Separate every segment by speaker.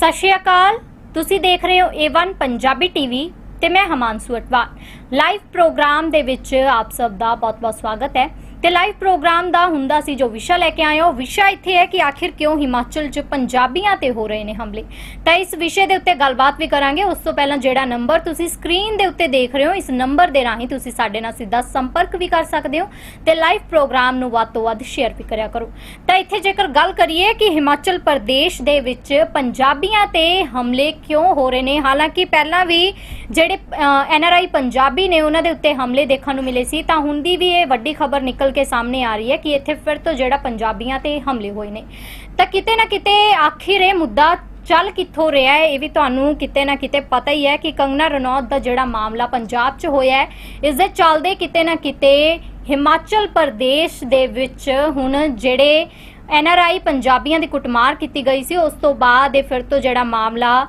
Speaker 1: ਸਤਿ ਸ਼੍ਰੀ ਅਕਾਲ। ਤੁਸੀਂ ਦੇਖ ਰਹੇ ਹੋ A1 ਪੰਜਾਬੀ ਟੀਵੀ ਤੇ ਮੈਂ ਹਮਾਂਸੂ ਅਟਵਾਲ। ਲਾਈਵ ਪ੍ਰੋਗਰਾਮ ਦੇ ਵਿੱਚ ਆਪ ਸਭ ਦਾ ਬਹੁਤ-ਬਹੁਤ ਸਵਾਗਤ ਹੈ। ਤੇ ਲਾਈਵ ਪ੍ਰੋਗਰਾਮ ਦਾ ਹੁੰਦਾ ਸੀ ਜੋ ਵਿਸ਼ਾ ਲੈ ਕੇ ਆਏ ਹਾਂ। ਉਹ ਵਿਸ਼ਾ ਇੱਥੇ ਹੈ ਕਿ ਆਖਿਰ ਕਿਉਂ ਹਿਮਾਚਲ 'ਚ ਪੰਜਾਬੀਆਂ ਤੇ ਹੋ ਰਹੇ ਨੇ ਹਮਲੇ? ਤਾਂ ਇਸ ਵਿਸ਼ੇ ਦੇ ਉੱਤੇ ਗੱਲਬਾਤ ਵੀ ਕਰਾਂਗੇ। ਉਸ ਤੋਂ ਪਹਿਲਾਂ ਜਿਹੜਾ ਨੰਬਰ ਤੁਸੀਂ ਸਕਰੀਨ ਦੇ ਉੱਤੇ ਦੇਖ ਰਹੇ ਹੋ, ਇਸ ਨੰਬਰ ਦੇ ਰਾਹੀਂ ਤੁਸੀਂ ਸਾਡੇ ਨਾਲ ਸਿੱਧਾ ਸੰਪਰਕ ਵੀ ਕਰ ਸਕਦੇ ਹੋ ਤੇ ਲਾਈਵ ਪ੍ਰੋਗਰਾਮ ਨੂੰ ਵੱਧ ਤੋਂ ਵੱਧ ਸ਼ੇਅਰ ਵੀ ਕਰਿਆ ਕਰੋ। ਤਾਂ ਇੱਥੇ ਜੇਕਰ ਗੱਲ ਕਰੀਏ ਕਿ ਹਿਮਾਚਲ ਪ੍ਰਦੇਸ਼ ਦੇ ਵਿੱਚ ਪੰਜਾਬੀਆਂ ਤੇ ਹਮਲੇ ਕਿਉਂ ਹੋ ਰਹੇ ਨੇ, ਹਾਲਾਂਕਿ ਪਹਿਲਾਂ ਵੀ ਜਿਹੜੇ ਐਨ ਆਰ ਆਈ ਪੰਜਾਬੀ ਨੇ ਉਹਨਾਂ ਦੇ ਉੱਤੇ ਹਮਲੇ ਦੇਖਣ ਨੂੰ ਮਿਲੇ ਸੀ, ਤਾਂ ਹੁਣ ਦੀ ਵੀ ਇਹ ਵੱਡੀ ਖਬਰ ਨਿਕਲ ਕੇ ਸਾਹਮਣੇ ਆ ਰਹੀ ਹੈ ਕਿ ਇੱਥੇ ਫਿਰ ਤੋਂ ਜਿਹੜਾ ਪੰਜਾਬੀਆਂ ਤੇ ਹਮਲੇ ਹੋਏ ਨੇ। ਤਾਂ ਕਿਤੇ ਨਾ ਕਿਤੇ ਆਖਿਰ ਇਹ ਮੁੱਦਾ ਚੱਲ ਕਿੱਥੋਂ ਰਿਹਾ ਹੈ, ਇਹ ਵੀ ਤੁਹਾਨੂੰ ਕਿਤੇ ਨਾ ਕਿਤੇ ਪਤਾ ਹੀ ਹੈ ਕਿ ਕੰਗਨਾ ਰਣੌਤ ਦਾ ਜਿਹੜਾ ਮਾਮਲਾ ਪੰਜਾਬ 'ਚ ਹੋਇਆ ਹੈ, ਇਸ ਦੇ ਚੱਲਦੇ ਕਿਤੇ ਨਾ ਕਿਤੇ ਹਿਮਾਚਲ ਪ੍ਰਦੇਸ਼ ਦੇ ਵਿੱਚ ਹੁਣ ਜਿਹੜੇ ਐਨ ਆਰ ਆਈ ਪੰਜਾਬੀਆਂ ਦੀ ਕੁੱਟਮਾਰ ਕੀਤੀ ਗਈ ਸੀ, ਉਸ ਤੋਂ ਬਾਅਦ ਇਹ ਫਿਰ ਤੋਂ ਜਿਹੜਾ ਮਾਮਲਾ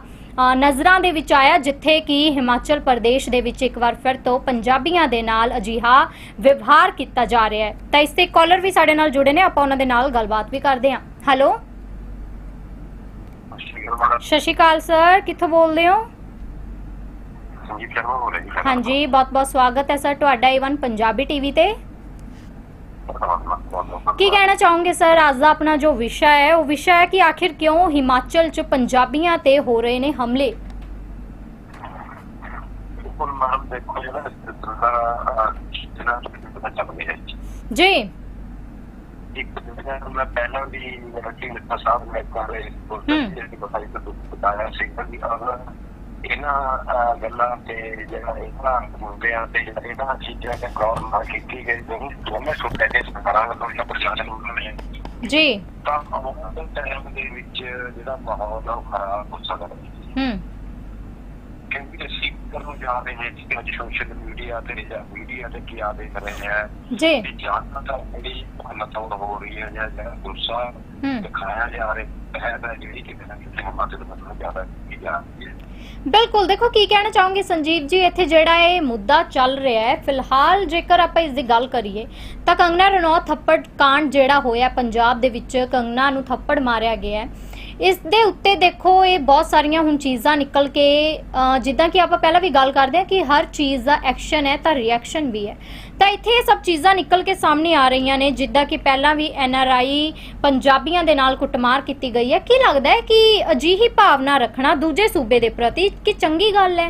Speaker 1: ਨਜ਼ਰਾਂ ਦੇ ਵਿੱਚ ਆਇਆ ਜਿੱਥੇ ਕਿ ਹਿਮਾਚਲ ਪ੍ਰਦੇਸ਼ ਦੇ ਵਿੱਚ ਇੱਕ ਵਾਰ ਫਿਰ ਤੋਂ ਪੰਜਾਬੀਆਂ ਦੇ ਨਾਲ ਅਜਿਹਾ ਵਿਵਹਾਰ ਕੀਤਾ ਜਾ ਰਿਹਾ ਹੈ। ਤਾਂ ਇਸ ਤੇ ਕਾਲਰ ਵੀ ਸਾਡੇ ਨਾਲ ਜੁੜੇ ਨੇ ਆਪਾਂ ਉਹਨਾਂ ਦੇ ਨਾਲ ਗੱਲਬਾਤ ਵੀ ਕਰਦੇ ਹਾਂ। ਹੈਲੋ ਸਤਿ ਸ਼੍ਰੀ ਅਕਾਲ ਸਰ ਕਿੱਥੋਂ ਬੋਲਦੇ ਹੋ? ਹਾਂਜੀ ਬਹੁਤ ਬਹੁਤ ਸਵਾਗਤ ਹੈ ਸਰ ਤੁਹਾਡਾ ਈਵਨ ਪੰਜਾਬੀ ਟੀਵੀ ਤੇ। ਕੀ ਕਹਿਣਾ ਚਾਹੋਗੇ ਸਰ ਅੱਜ ਦਾ ਆਪਣਾ ਜੋ ਵਿਸ਼ਾ ਹੈ ਉਹ ਵਿਸ਼ਾ ਹੈ ਕਿ ਆਖਿਰ ਕਿਉਂ ਹਿਮਾਚਲ 'ਚ ਪੰਜਾਬੀਆਂ ਤੇ ਹੋ ਰਹੇ ਨੇ ਹਮਲੇ
Speaker 2: ਬਿਲਕੁਲ ਮੈਡਮ ਦੇਖੋ ਜਿਹੜਾ ਇਸ ਤਰ੍ਹਾਂ ਦਾ ਜਿਹੜਾ ਪਤਾ ਚੱਲ ਰਿਹਾ ਹੈ
Speaker 1: ਜੀ
Speaker 2: ਇੱਕ ਜਿਹੜਾ ਮੈਂ ਪਹਿਲਾਂ ਵੀ ਰਕੀ ਮਿੱਤਾ ਸਾਹਿਬ ਨੇ ਕਰ ਰਹੇ
Speaker 1: ਹੂੰ।
Speaker 2: ਜਿਹੜੀ ਬਤਾਈ ਤਾਂ ਬਤਾਇਆ ਸੀ ਕਿ ਅਗਰ ਇਹਨਾਂ ਗੱਲਾਂ ਤੇ ਜਿਹੜਾ ਇਹਨਾਂ ਮੁੰਡਿਆਂ ਤੇ ਜਿਹੜਾ ਇਹਨਾਂ ਚੀਜ਼ਾਂ ਤੇ ਗੌਰ ਨਾ ਕੀਤੀ ਗਈ ਤਾਂ ਦੋਵੇਂ ਸੁੱਤੇ ਦੇ ਸਰਕਾਰਾਂ ਵੱਲੋਂ ਜਾਂ ਪ੍ਰਸ਼ਾਸਨ ਵੱਲੋਂ ਨੇ।
Speaker 1: ਜੀ।
Speaker 2: ਤਾਂ ਦੇ ਟਾਈਮ ਦੇ ਵਿੱਚ ਜਿਹੜਾ ਮਾਹੌਲ ਆ ਖਰਾਬ ਹੋ ਸਕਦਾ ਹੈ। ਕਿਉਂਕਿ ਅਸੀਂ ਕਰਨੋਂ ਜਾ ਰਹੇ ਹਾਂ ਕਿ ਅੱਜ ਸੋਸ਼ਲ ਮੀਡੀਆ ਤੇ ਜਾਂ ਮੀਡੀਆ ਤੇ ਕੀ ਆ ਦੇਖ ਰਹੇ ਹਾਂ।
Speaker 1: ਜੀ।
Speaker 2: ਕਿ ਜਾਨਣਾ ਤਾਂ ਜਿਹੜੀ ਮਤਲਬ ਹੋ ਰਹੀ ਹੈ ਜਾਂ ਗੁੱਸਾ ਦਿਖਾਇਆ ਜਾ ਰਿਹਾ ਹੈ ਤਾਂ ਜਿਹੜੀ ਕਿ ਕਿਤੇ ਕਿਸੇ ਹਿਮਾਚਲ ਦੇ ਮਤਲਬ ਜ਼ਿਆਦਾ ਜਾ ਹੈ
Speaker 1: ਬਿਲਕੁਲ, ਦੇਖੋ ਕੀ ਕਹਿਣਾ ਚਾਹੋਗੇ ਸੰਜੀਵ ਜੀ, ਇੱਥੇ ਜਿਹੜਾ ਇਹ ਮੁੱਦਾ ਚੱਲ ਰਿਹਾ ਹੈ, ਫਿਲਹਾਲ ਜੇਕਰ ਆਪਾਂ ਇਸ ਦੀ ਗੱਲ ਕਰੀਏ, ਤਾਂ ਕੰਗਨਾ ਰਣੌਤ ਥੱਪੜ ਕਾਂਡ ਜਿਹੜਾ ਹੋਇਆ, ਪੰਜਾਬ ਦੇ ਵਿੱਚ ਕੰਗਨਾ ਨੂੰ ਥੱਪੜ ਮਾਰਿਆ ਗਿਆ ਹੈ। ਇਸ ਦੇ ਉੱਤੇ ਦੇਖੋ ਇਹ ਬਹੁਤ ਸਾਰੀਆਂ ਹੁਣ ਚੀਜ਼ਾਂ ਨਿਕਲ ਕੇ ਜਿੱਦਾਂ ਕਿ ਆਪਾਂ ਪਹਿਲਾਂ ਵੀ ਗੱਲ ਕਰਦੇ ਹਾਂ ਕਿ ਹਰ ਚੀਜ਼ ਦਾ ਐਕਸ਼ਨ ਹੈ ਤਾਂ ਰਿਐਕਸ਼ਨ ਵੀ ਹੈ। ਤਾਂ ਇੱਥੇ ਇਹ ਸਭ ਚੀਜ਼ਾਂ ਨਿਕਲ ਕੇ ਸਾਹਮਣੇ ਆ ਰਹੀਆਂ ਨੇ ਜਿੱਦਾਂ ਕਿ ਪਹਿਲਾਂ ਵੀ ਐਨ ਆਰ ਆਈ ਪੰਜਾਬੀਆਂ ਦੇ ਨਾਲ ਕੁੱਟਮਾਰ ਕੀਤੀ ਗਈ ਹੈ। ਕੀ ਲੱਗਦਾ ਹੈ ਕਿ ਅਜਿਹੀ ਭਾਵਨਾ ਰੱਖਣਾ ਦੂਜੇ ਸੂਬੇ ਦੇ ਪ੍ਰਤੀ ਕਿ ਚੰਗੀ ਗੱਲ ਹੈ?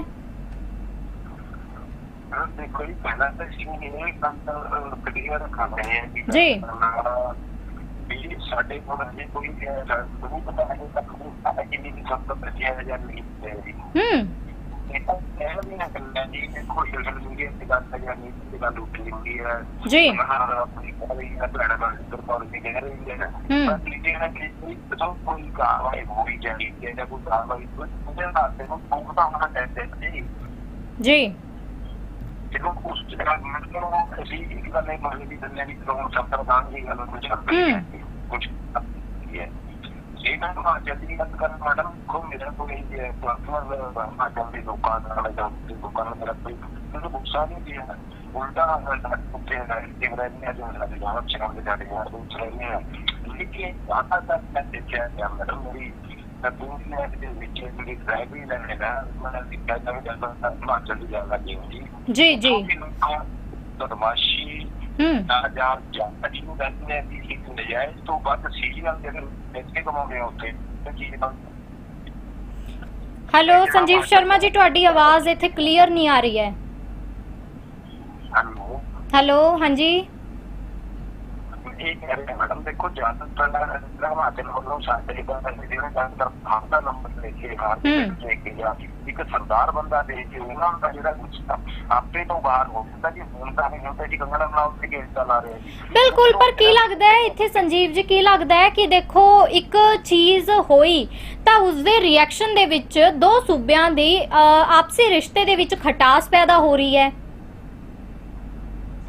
Speaker 2: ਹਾਂ ਦੇਖੋ ਜੀ ਪਹਿਲਾਂ ਤਾਂ ਅਸੀਂ ਇਹ ਕੰਮ ਤਾਂ ਕਲੀਅਰ ਰੱਖਾਂਗੇ ਹੈ ਕਿ
Speaker 1: ਜੀ।
Speaker 2: ਸਾਡੇ ਕੋਲ ਜੇ ਕੋਈ ਨਹੀਂ ਪਤਾ ਹੈ ਤਾਂ ਕੋਈ ਪਤਾ ਕਿ ਨਹੀਂ ਸਭ ਤੋਂ ਬਚਿਆ ਹੈ ਜਾਂ ਨਹੀਂ ਹੈ
Speaker 1: ਹੂੰ।
Speaker 2: ਇਹ ਇਹ ਨਾ ਜੀ ਜਾਂ ਨਹੀਂ ਤੇ ਗੱਲ ਉੱਠੀ ਹੁੰਦੀ ਹੈ।
Speaker 1: ਜੀ।
Speaker 2: ਮਹਾਰਾਜ ਆਪਣੀ ਕੋਈ ਨਾ ਤੁਹਾਡਾ ਨਾਲ ਸਰਕਾਰ ਦੀ ਕਹਿ ਰਹੀ ਹੈ
Speaker 1: ਹੂੰ।
Speaker 2: ਪਰ ਲੀਜੇ ਨਾ ਕਿ ਕੋਈ ਤਾਂ ਕੋਈ ਕਾਰਵਾਈ ਹੋਈ ਜਾਣੀ ਹੈ ਜਾਂ ਕੋਈ ਕਾਰਵਾਈ ਕੋਈ ਉਹਦੇ ਨਾਲ ਤੇ ਨੂੰ ਤਾਂ ਹੋਣਾ ਚਾਹੀਦਾ ਜੀ
Speaker 1: ਜੀ।
Speaker 2: ਜਦੋਂ ਉਸ ਜਗ੍ਹਾ ਮਤਲਬ ਅਸੀਂ ਇੱਕ ਗੱਲ ਇਹ ਮੰਨ ਲਈ ਦਿੰਦੇ ਜਦੋਂ ਸੱਤਰ ਦਾਨ ਦੀ ਗੱਲ ਕੁਝ ਹੱਦ ਹੈ। ਕੁਝ ਹੈ ਇਹ ਨਾ ਜਲਦੀ ਗੱਲ ਕਰਨ ਮੈਡਮ ਕੋ ਮੇਰਾ ਕੋਈ ਇਹ ਹੈ ਪਲੱਸ ਮਾ ਜਲਦੀ ਦੁਕਾਨ ਨਾਲ ਜਾਂ ਦੁਕਾਨ ਮੇਰਾ ਕੋਈ ਮੈਨੂੰ ਗੁੱਸਾ ਨਹੀਂ ਦਿਆ ਉਲਟਾ ਲੱਗ ਉੱਤੇ ਹੈ ਕਿ ਮੇਰਾ ਨਹੀਂ ਜੋ ਹੈ ਜਵਾਬ ਚਲਾਉਣ ਦੇ ਜਾਂਦੇ ਯਾਰ ਦੂਸਰੇ ਨੇ ਲੇਕਿਨ ਆਤਾ ਤੱਕ ਮੈਂ ਦੇਖਿਆ ਕਿ ਮੈਡਮ ਮੇਰੀ ਤਾਂ ਦੁਨੀਆ ਦੇ ਵਿੱਚ ਜਿਹੜੀ ਡਰਾਈਵਿੰਗ ਹੈ ਨਾ ਮੈਂ ਸਿੱਖਿਆ ਜਾਵੇ ਜਦੋਂ ਹਿਮਾਚਲ ਦੀ ਗੱਲ ਲੱਗੀ
Speaker 1: ਜੀ ਜੀ
Speaker 2: ਬਦਮਾਸ਼ੀ
Speaker 1: ਹੂੰ
Speaker 2: ਨਾ ਜਾਂ ਜਾਂਚ ਨੂੰ ਦੱਸਦੇ ਆ ਕਿ ਨਜਾਇਜ਼ ਤੋਂ ਵੱਧ ਸੀਰੀਅਲ ਜਿਹੜੇ ਪੈਸੇ ਕਮਾਉਂਦੇ ਆ ਉੱਥੇ ਤੇ ਕੀ ਬਣ
Speaker 1: ਹੈਲੋ ਸੰਜੀਵ ਸ਼ਰਮਾ ਜੀ ਤੁਹਾਡੀ ਆਵਾਜ਼ ਇੱਥੇ ਕਲੀਅਰ ਨਹੀਂ ਆ ਰਹੀ ਹੈ।
Speaker 2: ਸਾਨੂੰ
Speaker 1: ਹੈਲੋ ਹਾਂਜੀ?
Speaker 2: ਇਹ ਕਹਿ ਰਹੇ ਮੈਡਮ ਦੇਖੋ ਜ਼ਿਆਦਾਤਰ ਹਿਮਾਚਲ ਵੱਲੋਂ ਸਾਡੇ ਦਾ ਜਿਹੜਾ ਡਾਕਟਰ ਖਾਤਾ ਨੰਬਰ ਲੈ ਕੇ ਹਾਰ ਕੇ ਜਾ ਇੱਕ ਸਰਦਾਰ ਬੰਦਾ ਦੇ ਕੇ ਉਹਨਾਂ ਦਾ ਜਿਹੜਾ ਗੁੱਸਾ ਆਪੇ ਤੋਂ ਬਾਹਰ ਹੋ ਜਾਂਦਾ ਜੀ। ਹੁਣ ਤਾਂ ਨਹੀਂ ਹੁੰਦਾ ਜੀ ਕੰਗਣਾ ਨਾਲ ਤੇ ਕੇਸ ਚਲਾ ਰਿਹਾ ਜੀ।
Speaker 1: ਬਿਲਕੁਲ ਪਰ ਕੀ ਲੱਗਦਾ ਹੈ ਇੱਥੇ ਸੰਜੀਵ ਜੀ ਕੀ ਲੱਗਦਾ ਹੈ ਕਿ ਦੇਖੋ ਇੱਕ ਚੀਜ਼ ਹੋਈ ਤਾਂ ਉਸ ਦੇ ਰਿਐਕਸ਼ਨ ਦੇ ਵਿੱਚ ਦੋ ਸੂਬਿਆਂ ਦੀ ਆਪਸੀ ਰਿਸ਼ਤੇ ਦੇ ਵਿੱਚ ਖਟਾਸ ਪੈਦਾ ਹੋ ਰਹੀ ਹੈ।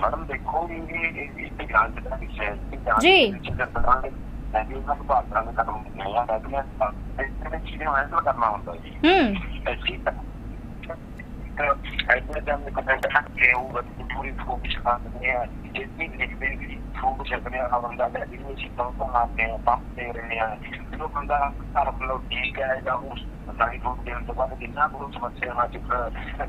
Speaker 2: ਮੈਡਮ ਦੇਖੋ ਵੀ ਇਹ ਇਹ ਇੱਕ ਜਾਂਚ ਦਾ ਵਿਸ਼ਾ ਹੈ ਕਿ ਜਾਂਚ
Speaker 1: ਜੀ।
Speaker 2: ਦੇ ਵਿੱਚ ਜਦੋਂ ਮੈਂ ਵੀ ਉਹਨਾਂ ਨੂੰ ਬਾਤ ਕਰਾਂਗਾ ਆ ਮੈਂ ਇਸ ਤਰ੍ਹਾਂ ਚੀਜ਼ਾਂ ਹੈਂਡਲ ਕਰਨਾ ਹੁੰਦਾ ਜੀ।
Speaker 1: ਹੂੰ।
Speaker 2: ਐਸੀ ਤਾਂ ਐਸੇ ਜਮ ਕਮੈਂਟ ਹੈ ਕਿ ਉਹ ਪੂਰੀ ਫੋਕਸ ਕਰਦੇ ਆ। ਜਿੰਨੀ ਲਿਖਦੇ ਵੀ ਫੂਡ ਛਕਣੇ ਆ ਬੰਦਾ ਲੈ ਜੀ ਅਸੀਂ ਪੰਪ ਮਾਰਦੇ ਆ, ਪੰਪ ਦੇ ਰਹੇ ਆ। ਜਦੋਂ ਬੰਦਾ ਘਰ ਵੱਲੋਂ ਠੀਕ ਹੈ ਜਾਂ ਉਸ ਸਾਈ ਫੂਡ ਦੇਣ ਤੋਂ ਬਾਅਦ ਕਿੰਨਾ ਕੁ ਸਮੱਸਿਆਵਾਂ ਚ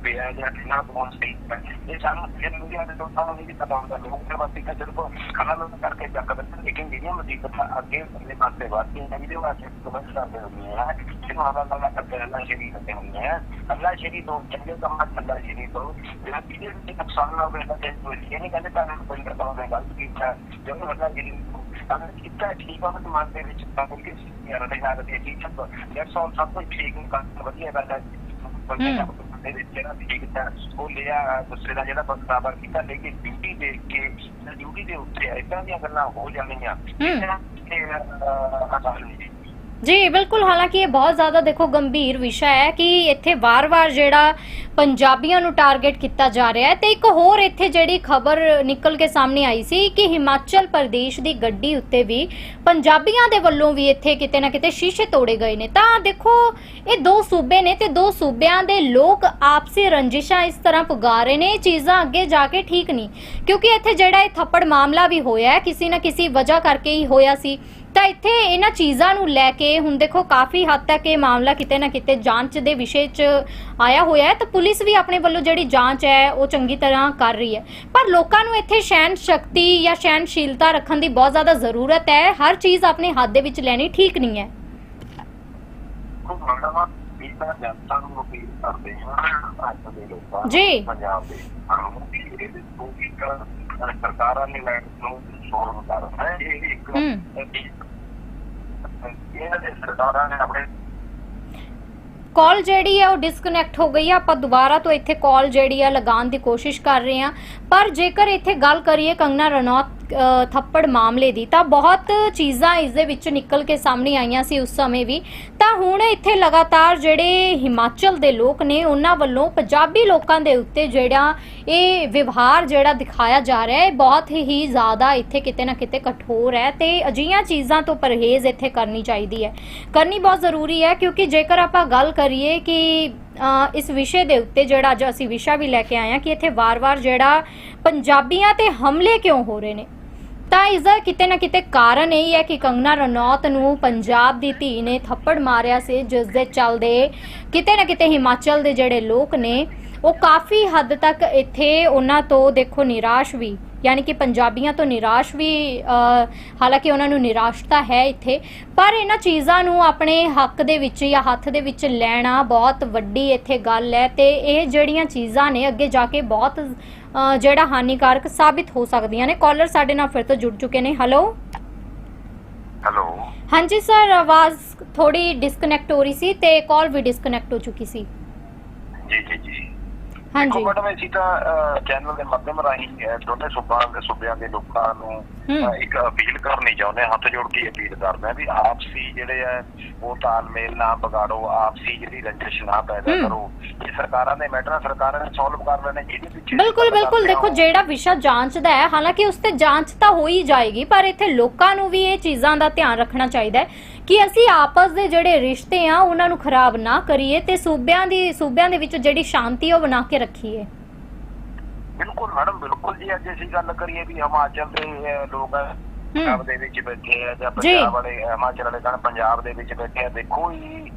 Speaker 2: ਪਿਆ ਜਾਂ ਕਿੰਨਾ ਕੁ ਸਹੀ ਹੈ, ਇਹ ਸਾਨੂੰ ਫਿਰ ਮੀਡੀਆ ਦੇ ਲੋਕਾਂ ਨੂੰ ਨਹੀਂ ਪਤਾ ਹੁੰਦਾ। ਲੋਕ ਦੇ ਵਾਸਤੇ ਕਿ ਜਦੋਂ ਖਾਣਾ ਲੋਕ ਕਰਕੇ ਚੱਕ ਦਿੰਦੇ ਲੇਕਿਨ ਜਿਹੜੀਆਂ ਮੁਸੀਬਤਾਂ ਅੱਗੇ ਅਗਲੇ ਪਾਸੇ ਵਧਦੀਆਂ ਨੇ, ਇਹਦੇ ਵਾਸਤੇ ਕਮੈਂਟ ਕਰਦੇ ਹੁੰਦੇ ਆ ਕਿ ਮਾਦਾ ਦਾ ਕਰਕੇ ਅੱਲਾ ਸ਼ਰੀ ਕਰਦੇ ਹੁੰਦੇ ਆ ਅੱਲਾ ਸ਼ਰੀ ਤੋਂ ਚੰਗੇ ਕੰਮ ਨਾਲ ਅੱਲਾ ਸ਼ਰੀ ਤੋਂ, ਜਿਹੜਾ ਕਿਹਦੇ ਨੁਕਸਾਨ ਨਾ ਹੋਵੇ ਤਾਂ ਇਹ ਨਹੀਂ ਕਹਿੰਦੇ ਤਾਂ ਕੋਈ ਕਰਤਾ ਹੋਵੇ ਗਲਤ ਕੀਤਾ ਜਦੋਂ ਅੱਲਾ ਸ਼ਰੀ ਅਗਰ ਕੀਤਾ ਠੀਕ ਆ ਤਾਂ ਮਨ ਦੇ ਵਿੱਚ ਤਾਂ ਕੋਈ ਕਿਸੇ ਯਾਰ ਦੇ ਨਾਲ ਦੀ ਚੀਜ਼ ਸਭ ਲੈਟਸ ਆਲ ਸਭ ਕੁਝ ਠੀਕ ਨੂੰ ਕੰਮ ਵਧੀਆ ਗੱਲ ਹੈ ਬੰਦੇ ਦਾ ਬੰਦੇ ਦੇ ਜਿਹੜਾ ਠੀਕ ਹੈ ਉਹ ਲਿਆ ਦੂਸਰੇ ਦਾ ਜਿਹੜਾ ਬਰਾਬਰ ਕੀਤਾ ਲੇਕਿਨ ਡਿਊਟੀ ਦੇਖ ਕੇ ਡਿਊਟੀ ਦੇ ਉੱਤੇ ਇਦਾਂ ਦੀਆਂ ਗੱਲਾਂ ਹੋ ਜਾਂਦੀਆਂ। ਇਹ ਅਹ ਨਹੀਂ ਜੀ,
Speaker 1: ਬਿਲਕੁਲ। ਹਾਲਾਂਕਿ ਇਹ ਬਹੁਤ ਜ਼ਿਆਦਾ, ਦੇਖੋ, ਗੰਭੀਰ ਵਿਸ਼ਾ ਹੈ ਕਿ ਇੱਥੇ ਵਾਰ-ਵਾਰ ਜਿਹੜਾ ਪੰਜਾਬੀਆਂ ਨੂੰ ਟਾਰਗੇਟ ਕੀਤਾ ਜਾ ਰਿਹਾ ਹੈ। ਤੇ ਇੱਕ ਹੋਰ ਇੱਥੇ ਜਿਹੜੀ ਖਬਰ ਨਿਕਲ ਕੇ ਸਾਹਮਣੇ ਆਈ ਸੀ ਕਿ ਹਿਮਾਚਲ ਪ੍ਰਦੇਸ਼ ਦੀ ਗੱਡੀ ਉੱਤੇ ਵੀ ਪੰਜਾਬੀਆਂ ਦੇ ਵੱਲੋਂ ਵੀ ਇੱਥੇ ਕਿਤੇ ਨਾ ਕਿਤੇ ਸ਼ੀਸ਼ੇ ਤੋੜੇ ਗਏ ਨੇ। ਤਾਂ ਦੇਖੋ, ਇਹ ਦੋ ਸੂਬੇ ਨੇ ਤੇ ਦੋ ਸੂਬਿਆਂ ਦੇ ਲੋਕ ਆਪਸੀ ਰੰਜਿਸ਼ਾਂ ਇਸ ਤਰ੍ਹਾਂ ਪੁਗਾ ਰਹੇ ਨੇ। ਇਹ ਚੀਜ਼ਾਂ ਅੱਗੇ ਜਾ ਕੇ ਠੀਕ ਨਹੀਂ। ਕਿਉਂਕਿ ਇੱਥੇ ਜਿਹੜਾ ਇਹ ਥੱਪੜ ਮਾਮਲਾ ਵੀ ਹੋਇਆ ਕਿਸੇ ਨਾ ਕਿਸੇ ਵਜ੍ਹਾ ਕਰਕੇ ਹੀ ਹੋਇਆ ਸੀ। ਤਾਂ ਇੱਥੇ ਇਹਨਾਂ ਚੀਜ਼ਾਂ ਨੂੰ ਲੈ ਕੇ ਹੁਣ ਦੇਖੋ ਕਾਫੀ ਹੱਦ ਤੱਕ ਇਹ ਮਾਮਲਾ ਕਿਤੇ ਨਾ ਕਿਤੇ ਜਾਂਚ ਦੇ ਵਿਸ਼ੇ 'ਚ ਆਇਆ ਹੋਇਆ ਹੈ ਤਾਂ ਪੁਲਿਸ ਵੀ ਆਪਣੇ ਵੱਲੋਂ ਜਿਹੜੀ ਜਾਂਚ ਹੈ ਉਹ ਚੰਗੀ ਤਰ੍ਹਾਂ ਕਰ ਰਹੀ ਹੈ। ਪਰ ਲੋਕਾਂ ਨੂੰ ਇੱਥੇ ਸਹਿਣ ਸ਼ਕਤੀ ਜਾਂ ਸਹਿਣਸ਼ੀਲਤਾ ਰੱਖਣ ਦੀ ਬਹੁਤ ਜ਼ਿਆਦਾ ਜ਼ਰੂਰਤ ਹੈ। ਹਰ ਚੀਜ਼ ਆਪਣੇ ਹੱਥ ਦੇ ਵਿੱਚ ਲੈਣੀ ਠੀਕ ਨਹੀਂ ਹੈ। ਜੀ।
Speaker 2: ਪੰਜਾਬ ਦੇ ਸਾਨੂੰ ਸਰਕਾਰਾਂ ਨੇ ਲੈਣ ਨੂੰ ਸੋਲਵ ਕਰਨਾ ਹੈ ਇਹ ਇੱਕ ਇਹਨਾਂ ਦੇ ਸਰਕਾਰਾਂ ਨੇ ਆਪਣੇ
Speaker 1: ਕਾਲ ਜਿਹੜੀ ਹੈ ਉਹ ਡਿਸਕਨੈਕਟ ਹੋ ਗਈ ਆ। ਆਪਾਂ ਦੁਬਾਰਾ ਤੋਂ ਇੱਥੇ ਕਾਲ ਜਿਹੜੀ ਆ ਲਗਾਉਣ ਦੀ ਕੋਸ਼ਿਸ਼ ਕਰ ਰਹੇ ਆ। ਪਰ ਜੇਕਰ ਇੱਥੇ ਗੱਲ ਕਰੀਏ ਕੰਗਨਾ ਰਣੌਤ ਥੱਪੜ ਮਾਮਲੇ ਦੀ, ਤਾਂ ਬਹੁਤ ਚੀਜ਼ਾਂ ਇਸ ਦੇ ਵਿੱਚ ਨਿਕਲ ਕੇ ਸਾਹਮਣੇ ਆਈਆਂ ਸੀ ਉਸ ਸਮੇਂ ਵੀ। ਤਾਂ ਹੁਣ ਇੱਥੇ ਲਗਾਤਾਰ ਜਿਹੜੇ ਹਿਮਾਚਲ ਦੇ ਲੋਕ ਨੇ, ਉਹਨਾਂ ਵੱਲੋਂ ਪੰਜਾਬੀ ਲੋਕਾਂ ਦੇ ਉੱਤੇ ਜਿਹੜਾ ਇਹ ਵਿਵਹਾਰ ਜਿਹੜਾ ਦਿਖਾਇਆ ਜਾ ਰਿਹਾ ਹੈ, ਇਹ ਬਹੁਤ ਹੀ ਜ਼ਿਆਦਾ ਇੱਥੇ ਕਿਤੇ ਨਾ ਕਿਤੇ ਕਠੋਰ ਹੈ ਤੇ ਅਜਿਹੀਆਂ ਚੀਜ਼ਾਂ ਤੋਂ ਪਰਹੇਜ਼ ਇੱਥੇ ਕਰਨੀ ਚਾਹੀਦੀ ਹੈ। ਕਰਨੀ ਬਹੁਤ ਜ਼ਰੂਰੀ ਹੈ ਕਿਉਂਕਿ ਜੇਕਰ ਆਪਾਂ ਗੱਲ ਕਰੀਏ ਕਿ ਇਸ ਵਿਸ਼ੇ ਦੇ ਉੱਤੇ ਜਿਹੜਾ ਅੱਜ ਅਸੀਂ ਵਿਸ਼ਾ ਵੀ ਲੈ ਕੇ ਆਏ ਹਾਂ ਕਿ ਇੱਥੇ ਵਾਰ-ਵਾਰ ਜਿਹੜਾ ਪੰਜਾਬੀਆਂ ਤੇ ਹਮਲੇ ਕਿਉਂ ਹੋ ਰਹੇ ਨੇ ਤਾਂ ਇਸ ਦਾ ਕਿਤੇ ਨਾ ਕਿਤੇ ਕਾਰਨ ਇਹ ਹੈ ਕਿ ਕੰਗਨਾ ਰਣੌਤ ਨੂੰ ਪੰਜਾਬ ਦੀ ਧੀ ਨੇ ਥੱਪੜ ਮਾਰਿਆ ਸੀ ਜਿਸ ਦੇ ਚੱਲਦੇ ਕਿਤੇ ਨਾ ਕਿਤੇ ਹਿਮਾਚਲ ਦੇ ਜਿਹੜੇ ਲੋਕ ਨੇ ਉਹ ਕਾਫੀ ਹੱਦ ਤੱਕ ਇੱਥੇ ਉਹਨਾਂ ਤੋਂ ਦੇਖੋ ਨਿਰਾਸ਼ ਵੀ ਯਾਨੀ ਕਿ ਪੰਜਾਬੀਆਂ ਤੋਂ ਨਿਰਾਸ਼ ਵੀ ਹਾਲਾਂਕਿ ਉਹਨਾਂ ਨੂੰ ਨਿਰਾਸ਼ਤਾ ਹੈ ਇੱਥੇ ਪਰ ਇਹਨਾਂ ਚੀਜ਼ਾਂ ਨੂੰ ਆਪਣੇ ਹੱਕ ਦੇ ਵਿੱਚ ਜਾਂ ਹੱਥ ਦੇ ਵਿੱਚ ਲੈਣਾ ਬਹੁਤ ਵੱਡੀ ਇੱਥੇ ਗੱਲ ਹੈ ਤੇ ਇਹ ਜਿਹੜੀਆਂ ਚੀਜ਼ਾਂ ਨੇ ਅੱਗੇ ਜਾ ਕੇ ਬਹੁਤ ਜਿਹੜਾ ਹਾਨੀਕਾਰਕ ਸਾਬਿਤ ਹੋ ਸਕਦੀਆਂ ਨੇ। ਕਾਲਰ ਸਾਡੇ ਨਾਲ ਫਿਰ ਤੋਂ ਜੁੜ ਚੁੱਕੇ ਨੇ। ਹੈਲੋ
Speaker 2: ਹੈਲੋ
Speaker 1: ਹਾਂਜੀ ਸਰ ਆਵਾਜ਼ ਥੋੜੀ ਡਿਸਕਨੈਕਟ ਹੋ ਰਹੀ ਸੀ ਤੇ ਕਾਲ ਵੀ ਡਿਸਕਨੈਕਟ ਹੋ ਚੁੱਕੀ ਸੀ।
Speaker 2: ਜੀ ਜੀ ਜੀ।
Speaker 1: ਹਾਂਜੀ।
Speaker 2: ਦੇਖੋ ਮੈਡਮ ਅਸੀਂ ਤਾਂ ਚੈਨਲ ਦੇ ਮਾਧਿਅਮ ਰਾਹੀਂ ਦੋਨੇ ਸੂਬਾਂ ਦੇ ਸੂਬਿਆਂ ਦੇ ਲੋਕਾਂ ਨੂੰ ਇੱਕ ਅਪੀਲ ਕਰਨੀ ਚਾਹੁੰਦੇ ਹੱਥ ਜੋੜ ਕੇ ਅਪੀਲ ਕਰਦੇ ਹਾਂ ਵੀ ਆਪਸੀ ਜਿਹੜੇ ਆ ਉਹ ਤਾਲਮੇਲ ਨਾ ਵਿਗਾੜੋ ਆਪਸੀ ਜਿਹੜੀ ਰੰਜਿਸ਼ ਨਾ ਪੈਦਾ। ਕਰੋ। ਇਹ ਸਰਕਾਰਾਂ ਦੇ ਮੈਟਰ ਸਰਕਾਰਾਂ ਨੇ ਸੋਲਵ ਕਰ ਲੈਣੇ ਜਿਹਦੇ ਵਿੱਚ
Speaker 1: ਬਿਲਕੁਲ ਬਿਲਕੁਲ। ਦੇਖੋ ਜਿਹੜਾ ਵਿਸ਼ਾ ਜਾਂਚ ਦਾ ਹੈ ਹਾਲਾਂਕਿ ਉਸ ਤੇ ਜਾਂਚ ਤਾਂ ਹੋ ਹੀ ਜਾਏਗੀ ਪਰ ਇੱਥੇ ਲੋਕਾਂ ਨੂੰ ਵੀ ਇਹ ਚੀਜ਼ਾਂ ਦਾ ਧਿਆਨ ਰੱਖਣਾ ਚਾਹੀਦਾ ਹੈ। ਕਿ ਅਸੀਂ ਆਪਸ ਦੇ ਜਿਹੜੇ ਰਿਸ਼ਤੇ ਆ ਉਹਨਾਂ ਨੂੰ ਖਰਾਬ ਨਾ ਕਰੀਏ ਤੇ ਸੂਬਿਆਂ ਦੀ ਸੂਬਿਆਂ ਦੇ ਵਿੱਚ ਜਿਹੜੀ ਸ਼ਾਂਤੀ ਉਹ ਬਣਾ ਕੇ ਰੱਖੀਏ।
Speaker 2: ਬਿਲਕੁਲ ਮੈਡਮ ਬਿਲਕੁਲ ਜੀ ਅੱਜ ਅਸੀਂ ਗੱਲ ਕਰੀਏ ਵੀ ਹਿਮਾਚਲ ਦੇ ਲੋਕ ਪੰਜਾਬ ਦੇ ਵਿੱਚ ਬੈਠੇ ਆ ਜਾਂ। ਪੰਜਾਬ ਵਾਲੇ ਹਿਮਾਚਲ ਵਾਲੇ ਕਹਣ ਪੰਜਾਬ ਦੇ ਵਿੱਚ ਬੈਠੇ ਆ। ਦੇਖੋ ਹੀ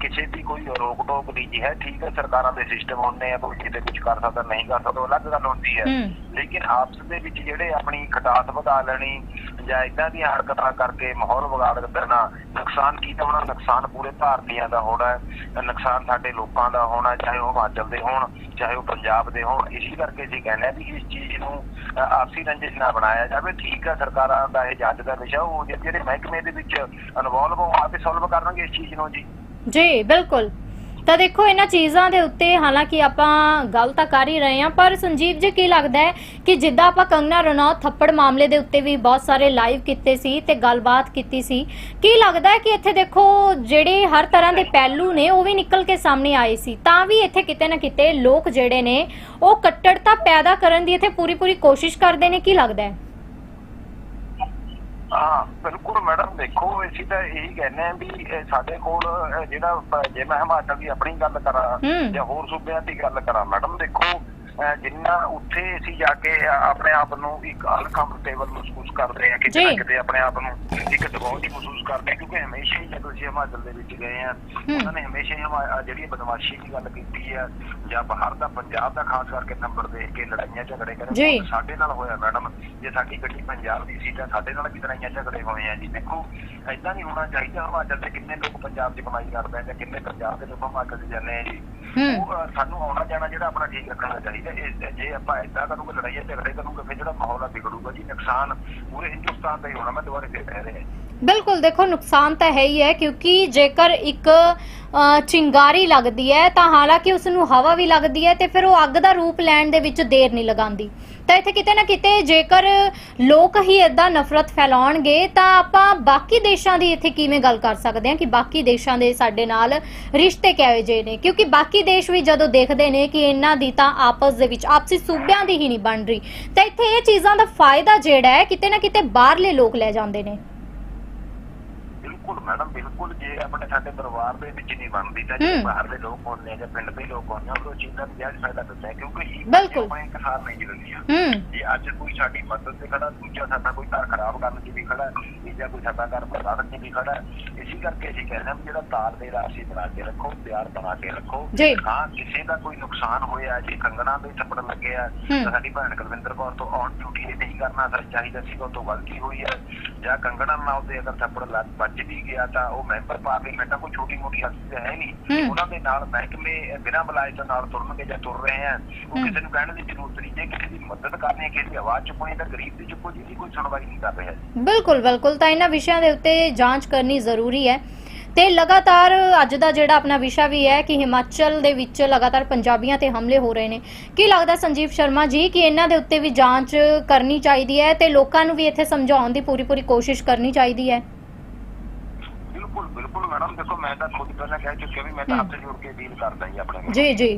Speaker 2: ਕਿਸੇ ਦੀ ਕੋਈ ਰੋਕ ਟੋਕ ਨਹੀਂ ਜੀ ਹੈ ਠੀਕ ਹੈ ਸਰਕਾਰਾਂ ਦੇ ਸਿਸਟਮ ਹੁੰਦੇ ਆ ਕੋਈ ਕਿਤੇ ਕੁਝ ਕਰ ਸਕਦਾ ਨਹੀਂ ਕਰ ਸਕਦਾ ਉਹ ਅਲੱਗ ਗੱਲ ਹੁੰਦੀ ਹੈ।
Speaker 1: ਹੂੰ।
Speaker 2: ਲੇਕਿਨ ਆਪਸ ਦੇ ਵਿੱਚ ਜਿਹੜੇ ਆਪਣੀ ਖਟਾਸ ਵਧਾ ਲੈਣੀ ਜਾਂ ਇਦਾਂ ਦੀਆਂ ਹਰਕਤਾਂ ਕਰਕੇ ਮਾਹੌਲ ਵਿਗਾੜ ਦੇਣਾ, ਨੁਕਸਾਨ ਕੀਤਾ ਹੋਣਾ? ਨੁਕਸਾਨ ਪੂਰੇ ਭਾਰਤੀਆਂ ਦਾ ਹੋਣਾ ਨੁਕਸਾਨ ਸਾਡੇ ਲੋਕਾਂ ਦਾ ਹੋਣਾ, ਚਾਹੇ ਉਹ ਹਿਮਾਚਲ ਦੇ ਹੋਣ, ਚਾਹੇ ਉਹ ਪੰਜਾਬ ਦੇ ਹੋਣ। ਇਸੇ ਕਰਕੇ ਅਸੀਂ ਕਹਿੰਦੇ ਆ ਵੀ ਇਸ ਚੀਜ਼ ਨੂੰ ਆਪਸੀ ਰੰਜਿਸ਼ ਨਾ ਬਣਾਇਆ ਜਾਵੇ। ਠੀਕ ਆ ਸਰਕਾਰਾਂ ਦਾ ਇਹ ਜੱਜ ਦਾ ਵਿਸ਼ਾ, ਉਹ ਜਿਹੜੇ ਮਹਿਕਮੇ ਦੇ ਵਿੱਚ ਇਨਵੋਲਵ ਹੋ ਆਪੇ ਸੋਲਵ ਕਰਨਗੇ ਇਸ ਚੀਜ਼ ਨੂੰ ਜੀ।
Speaker 1: ਜੀ, ਬਿਲਕੁਲ। ਤਾਂ ਦੇਖੋ, ਇਹਨਾਂ ਚੀਜ਼ਾਂ ਦੇ ਉੱਤੇ ਹਾਲਾਂਕਿ ਆਪਾਂ ਗੱਲ ਤਾਂ ਕਰ ਹੀ ਰਹੇ ਹਾਂ, ਪਰ ਸੰਜੀਵ ਜੀ, ਕੀ ਲੱਗਦਾ ਹੈ ਕਿ ਜਿੱਦਾਂ ਆਪਾਂ ਕੰਗਨਾ ਰਣੌਤ ਥੱਪੜ ਮਾਮਲੇ ਦੇ ਉੱਤੇ ਵੀ ਬਹੁਤ ਸਾਰੇ ਲਾਈਵ ਕੀਤੇ ਸੀ ਤੇ ਗੱਲਬਾਤ ਕੀਤੀ ਸੀ, ਕੀ ਲੱਗਦਾ ਹੈ ਕਿ ਇੱਥੇ ਦੇਖੋ, ਜਿਹੜੇ ਹਰ ਤਰ੍ਹਾਂ ਦੇ ਪਹਿਲੂ ਨੇ, ਉਹ ਵੀ ਨਿਕਲ ਕੇ ਸਾਹਮਣੇ ਆਏ ਸੀ? ਤਾਂ ਵੀ ਇੱਥੇ ਕਿਤੇ ਨਾ ਕਿਤੇ ਲੋਕ ਜਿਹੜੇ ਨੇ, ਉਹ ਕੱਟੜਤਾ ਪੈਦਾ ਕਰਨ ਦੀ ਇੱਥੇ ਪੂਰੀ ਪੂਰੀ ਕੋਸ਼ਿਸ਼ ਕਰਦੇ ਨੇ, ਕੀ ਲੱਗਦਾ ਹੈ?
Speaker 2: ਹਾਂ ਬਿਲਕੁਲ ਮੈਡਮ ਦੇਖੋ ਅਸੀਂ ਤਾਂ ਇਹੀ ਕਹਿੰਦੇ ਆ ਵੀ ਸਾਡੇ ਕੋਲ ਜਿਹੜਾ ਜੇ ਮੈਂ ਹਿਮਾਚਲ ਦੀ ਆਪਣੀ ਗੱਲ ਕਰਾਂ। ਜਾਂ ਹੋਰ ਸੂਬਿਆਂ ਦੀ ਗੱਲ ਕਰਾਂ ਮੈਡਮ ਦੇਖੋ ਜਿੰਨਾ ਉੱਥੇ ਅਸੀਂ ਜਾ ਕੇ ਆਪਣੇ ਆਪ ਨੂੰ ਇੱਕ ਅਨਕੰਫਰਟੇਬਲ ਮਹਿਸੂਸ ਕਰਦੇ ਆ ਕਿ। ਕਿਤੇ ਆਪਣੇ ਆਪ ਨੂੰ ਇੱਕ ਦਬਾਅ ਦੀ ਮਹਿਸੂਸ ਕਰਦੇ ਆ ਕਿਉਂਕਿ ਹਮੇਸ਼ਾ ਹੀ ਜਦੋਂ ਅਸੀਂ ਹਿਮਾਚਲ ਦੇ ਵਿੱਚ ਗਏ ਆ। ਉਹਨਾਂ ਨੇ ਹਮੇਸ਼ਾ ਹੀ ਹਮਾ- ਜਿਹੜੀ ਬਦਮਾਸ਼ੀ ਦੀ ਗੱਲ ਕੀਤੀ ਹੈ ਜਾਂ ਬਾਹਰ ਦਾ ਪੰਜਾਬ ਦਾ ਖਾਸ ਕਰਕੇ ਨੰਬਰ ਦੇਖ ਕੇ ਲੜਾਈਆਂ ਝਗੜੇ ਕਰਨ
Speaker 1: ਜੀ।
Speaker 2: ਸਾਡੇ ਨਾਲ ਹੋਇਆ ਮੈਡਮ। ਜੇ ਸਾਡੀ ਗੱਡੀ ਪੰਜਾਬ ਦੀ ਸੀ ਤਾਂ ਸਾਡੇ ਨਾਲ ਵੀ ਲੜਾਈਆਂ ਝਗੜੇ ਹੋਏ ਆ ਜੀ। ਦੇਖੋ ਐਦਾਂ ਨਹੀਂ ਹੋਣਾ ਚਾਹੀਦਾ ਹਿਮਾਚਲ ਦੇ ਕਿੰਨੇ ਲੋਕ ਪੰਜਾਬ 'ਚ ਕਮਾਈ ਕਰਦੇ ਆ ਜਾਂ ਕਿੰਨੇ ਪੰਜਾਬ ਦੇ ਲੋਕ ਹਿਮਾਚਲ 'ਚ ਜਾਂਦੇ ਆ ਜੀ।
Speaker 1: ਹੂੰ।
Speaker 2: ਉਹ ਅਹ, ਸਾਨੂੰ ਆਉਣਾ ਜਾਣਾ ਜਿਹੜਾ ਆਪਣਾ ਠੀਕ ਰੱਖਣਾ ਚਾਹੀਦਾ। ਇਹ ਜੇ ਆਪਾਂ ਏਦਾਂ ਕਰੂਗੇ ਲੜਾਈਆਂ ਝਗੜੇ ਕਰੂਗੇ ਫਿਰ ਜਿਹੜਾ ਮਾਹੌਲ ਆ ਵਿਗੜੂਗਾ ਜੀ। ਨੁਕਸਾਨ ਪੂਰੇ ਹਿੰਦੁਸਤਾਨ ਦਾ ਹੀ ਹੋਣਾ ਮੈਂ ਦੁਬਾਰਾ ਫਿਰ ਕਹਿ ਰਿਹਾ
Speaker 1: ਬਿਲਕੁਲ, ਦੇਖੋ, ਨੁਕਸਾਨ ਤਾਂ ਹੈ ਹੀ ਹੈ ਕਿਉਂਕਿ ਜੇਕਰ ਇੱਕ ਚਿੰਗਾਰੀ ਲੱਗਦੀ ਹੈ, ਤਾਂ ਹਾਲਾਂਕਿ ਉਸ ਨੂੰ ਹਵਾ ਵੀ ਲੱਗਦੀ ਹੈ ਤੇ ਫਿਰ ਉਹ ਅੱਗ ਦਾ ਰੂਪ ਲੈਣ ਦੇ ਵਿੱਚ ਦੇਰ ਨਹੀਂ ਲਗਾਉਂਦੀ। ਤਾਂ ਇੱਥੇ ਕਿਤੇ ਨਾ ਕਿਤੇ ਜੇਕਰ ਲੋਕ ਹੀ ਇਦਾਂ ਨਫ਼ਰਤ ਫੈਲਾਉਣਗੇ, ਤਾਂ ਆਪਾਂ ਬਾਕੀ ਦੇਸ਼ਾਂ ਦੀ ਇੱਥੇ ਕਿਵੇਂ ਗੱਲ ਕਰ ਸਕਦੇ ਹਾਂ ਕਿ ਬਾਕੀ ਦੇਸ਼ਾਂ ਦੇ ਸਾਡੇ ਨਾਲ ਰਿਸ਼ਤੇ ਕਿਹੋ ਜਿਹੇ ਨੇ? ਕਿਉਂਕਿ ਬਾਕੀ ਦੇਸ਼ ਵੀ ਜਦੋਂ ਦੇਖਦੇ ਨੇ ਕਿ ਇਹਨਾਂ ਦੀ ਤਾਂ ਆਪਸ ਦੇ ਵਿੱਚ ਆਪਸੀ ਸੂਬਿਆਂ ਦੀ ਹੀ ਨਹੀਂ ਬਣ ਰਹੀ। ਤਾਂ ਇੱਥੇ ਇਹ ਚੀਜ਼ਾਂ ਦਾ ਫਾਇਦਾ ਜਿਹੜਾ ਹੈ, ਕਿਤੇ ਨਾ ਕਿਤੇ ਬਾਹਰਲੇ ਲੋਕ ਲੈ ਜਾਂਦੇ ਨੇ।
Speaker 2: ਬਿਲਕੁਲ ਮੈਡਮ ਬਿਲਕੁਲ ਜੇ ਆਪਣੇ ਸਾਡੇ ਪਰਿਵਾਰ ਦੇ ਵਿੱਚ ਨਹੀਂ ਬਣਦੀ ਤਾਂ ਜੇ। ਬਾਹਰਲੇ ਲੋਕ ਹੁੰਦੇ ਆ ਜਾਂ ਪਿੰਡ ਦੇ ਲੋਕ ਹੁੰਦੇ ਆ ਉਹ ਚੀਜ਼ ਦਾ ਵਿਆਜ ਫਾਇਦਾ ਦਿੰਦਾ ਹੈ ਕਿਉਂਕਿ ਇਹ
Speaker 1: ਬਿਲਕੁਲ।
Speaker 2: ਆਪਣੇ ਕਿਸਾਨ ਨਹੀਂ
Speaker 1: ਹੂੰ
Speaker 2: ਜੇ ਅੱਜ ਕੋਈ ਸਾਡੀ ਮਦਦ ਤੇ ਖੜਾ ਦੂਜਾ ਸਾਡਾ ਕੋਈ ਘਰ ਖਰਾਬ ਕਰਨ 'ਚ ਵੀ ਖੜਾ ਹੈ, ਤੀਜਾ ਕੋਈ ਸਾਡਾ ਘਰ ਬਰਬਾਦ 'ਚ ਵੀ ਖੜਾ ਹੈ। ਇਸੇ ਕਰਕੇ ਅਸੀਂ ਕਹਿੰਦੇ ਹਾਂ ਵੀ ਜਿਹੜਾ ਤਾਲ ਦੇ ਰਾਸ਼ੀ ਬਣਾ ਕੇ ਰੱਖੋ ਪਿਆਰ ਬਣਾ ਕੇ ਰੱਖੋ
Speaker 1: ਜੀ।
Speaker 2: ਹਾਂ ਕਿਸੇ ਦਾ ਕੋਈ ਨੁਕਸਾਨ ਹੋਇਆ ਜੇ ਕੰਗਣਾ ਦੇ ਥੱਪੜ ਲੱਗੇ ਆ। ਤਾਂ ਸਾਡੀ ਭੈਣ ਕੁਲਵਿੰਦਰ ਕੌਰ ਤੋਂ ਔਨ ਡਿਊਟੀ ਨਹੀਂ ਕਰਨਾ ਸਰ ਚਾਹੀਦਾ ਸੀ ਉਹ ਤੋਂ ਗਲਤੀ ਹੋਈ ਹੈ ਜਾਂ ਕੰਗਣਾ ਨਾਲ ਉਹਦੇ ਅਗਰ ਥੱਪੜ ਲੱਗ ਵੱਜ ਵੀ ਗਿਆ ਤਾਂ ਉਹ ਮੈਂਬਰ ਪਾਰਲੀਮੈਂਟ ਕੋਈ ਛੋਟੀ ਮੋਟੀ ਹਸਤੀ ਹੈ ਨਹੀਂ। ਉਹਨਾਂ ਦੇ ਨਾਲ ਮਹਿਕਮੇ ਬਿਨਾਂ ਬੁਲਾਏ ਤੋਂ ਨਾਲ ਤੁਰਨਗੇ ਜਾਂ ਤੁਰ ਰਹੇ ਆ ਉਹ। ਕਿਸੇ ਨੂੰ ਕਹਿਣ ਦੀ ਜ਼ਰੂਰਤ ਨਹੀਂ ਜੇ ਕਿਸੇ ਦੀ ਮਦਦ ਕਰਨੀ ਹੈ ਕਿਸੇ ਦੀ ਆਵਾਜ਼ ਚੁੱਕਣੀ ਤਾਂ ਗਰੀਬ ਦੀ ਚੁੱਕੋ ਜਿਹਦੀ ਕੋਈ ਸੁਣਵਾਈ ਨਹੀਂ ਕਰ ਰਿਹਾ।
Speaker 1: ਬਿਲਕੁਲ ਬਿਲਕੁਲ। ਤਾਂ ਇਹਨਾਂ ਵਿਸ਼ਿਆਂ ਦੇ ਉੱਤੇ ਜਾਂਚ ਕਰਨੀ ਜ਼ਰੂਰੀ ਹੈ। ਤੇ ਲਗਾਤਾਰ ਅੱਜ ਦਾ ਜਿਹੜਾ ਆਪਣਾ ਵਿਸ਼ਾ ਵੀ ਹੈ ਕਿ ਹਿਮਾਚਲ ਦੇ ਵਿੱਚ ਲਗਾਤਾਰ ਪੰਜਾਬੀਆਂ ਤੇ ਹਮਲੇ ਹੋ ਰਹੇ ਨੇ। ਕੀ ਲੱਗਦਾ ਸੰਜੀਵ ਸ਼ਰਮਾ ਜੀ ਕਿ ਇਹਨਾਂ ਦੇ ਉੱਤੇ ਵੀ ਜਾਂਚ ਕਰਨੀ ਚਾਹੀਦੀ ਹੈ ਤੇ ਲੋਕਾਂ ਨੂੰ ਵੀ ਇੱਥੇ ਸਮਝਾਉਣ ਦੀ ਪੂਰੀ ਪੂਰੀ ਕੋਸ਼ਿਸ਼ ਕਰਨੀ ਚਾਹੀਦੀ ਹੈ?
Speaker 2: ਬਿਲਕੁਲ ਮੈਡਮ ਦੇਖੋ ਮੈਂ ਤਾਂ ਖੁਦ ਪਹਿਲਾਂ ਕਹਿ ਚੁੱਕਿਆ ਵੀ ਮੈਂ ਤਾਂ। ਹੱਥ ਜੋੜ ਕੇ ਡੀਲ ਕਰਦਾ ਜੀ ਆਪਣੇ ਵੱਲੋਂ।
Speaker 1: ਜੀ ਜੀ